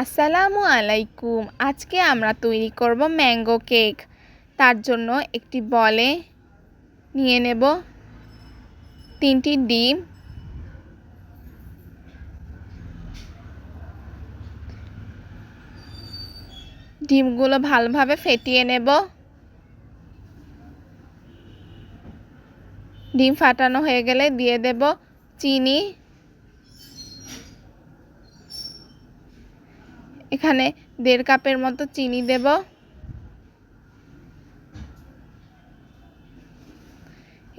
আসসালামু আলাইকুম। আজকে আমরা তৈরি করব ম্যাঙ্গো কেক। তার জন্য একটি বলে নিয়ে নেব তিনটি ডিম। ডিমগুলো ভালোভাবে ফেটিয়ে নেব। ডিম ফাটানো হয়ে গেলে দিয়ে দেব চিনি। এখানে দেড় কাপের মতো চিনি দেব।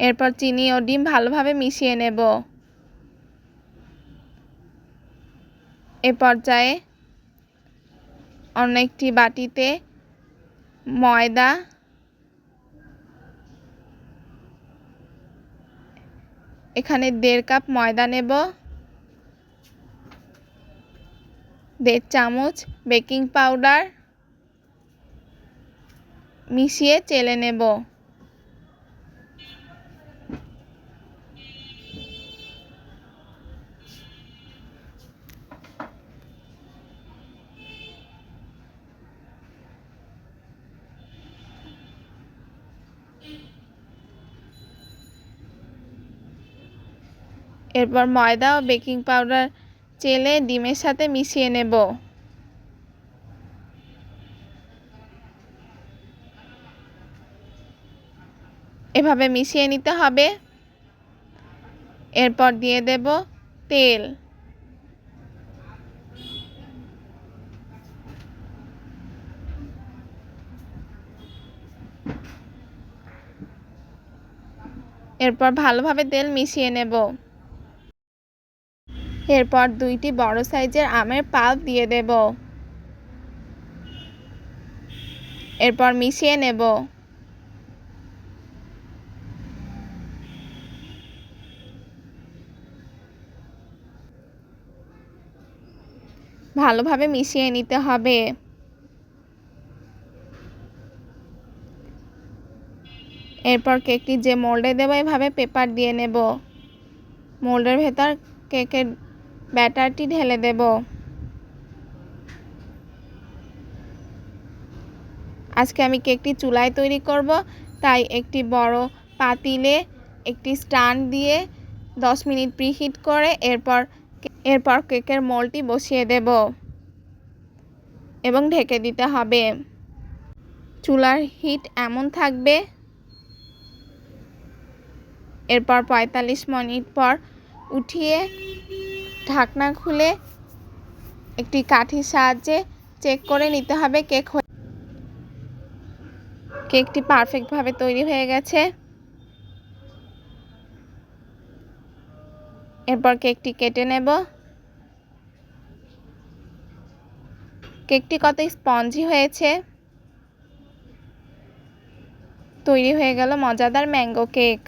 এরপর চিনি ও ডিম ভালোভাবে মিশিয়ে নেব। এ পর্যায়ে অন্য একটি বাটিতে ময়দা এখানে দেড় কাপ ময়দা নেব। দেড় চামচ বেকিং পাউডার মিশিয়ে চেলে নেব। এরপর ময়দা ও বেকিং পাউডার চেলে ডিমের সাথে মিশিয়ে নেব। এভাবে মিশিয়ে নিতে হবে। এরপর দিয়ে দেব তেল। এরপর ভালোভাবে তেল মিশিয়ে নেব। এরপর দুইটি বড় সাইজের আমের পাল্প দিয়ে দেব। এরপর মিশিয়ে নেব। ভালোভাবে মিশিয়ে নিতে হবে। এরপর কেকটি যে মোল্ডে দেবো, এভাবে পেপার দিয়ে নেব। মোল্ডের ভেতর কেকের ব্যাটারটি ঢেলে দেব। আজকে আমি কেকটি চুলায় তৈরি করব, তাই একটি বড় পাতিলে একটি স্ট্যান্ড দিয়ে 10 মিনিট প্রিহিট করে এরপর এরপর কেকের মোলটি বসিয়ে দেব এবং ঢেকে দিতে হবে। চুলার হিট এমন থাকবে। এরপর পঁয়তাল্লিশ মিনিট পর উঠিয়ে ঢাকনা খুলে একটি কাঠির সাহায্যে চেক করে নিতে হবে কেক কেকটি পারফেক্টভাবে তৈরি হয়ে গেছে। এরপর কেকটি কেটে নেব। কেকটি কত স্পঞ্জি হয়েছে? তৈরি হয়ে গেল মজাদার ম্যাঙ্গো কেক।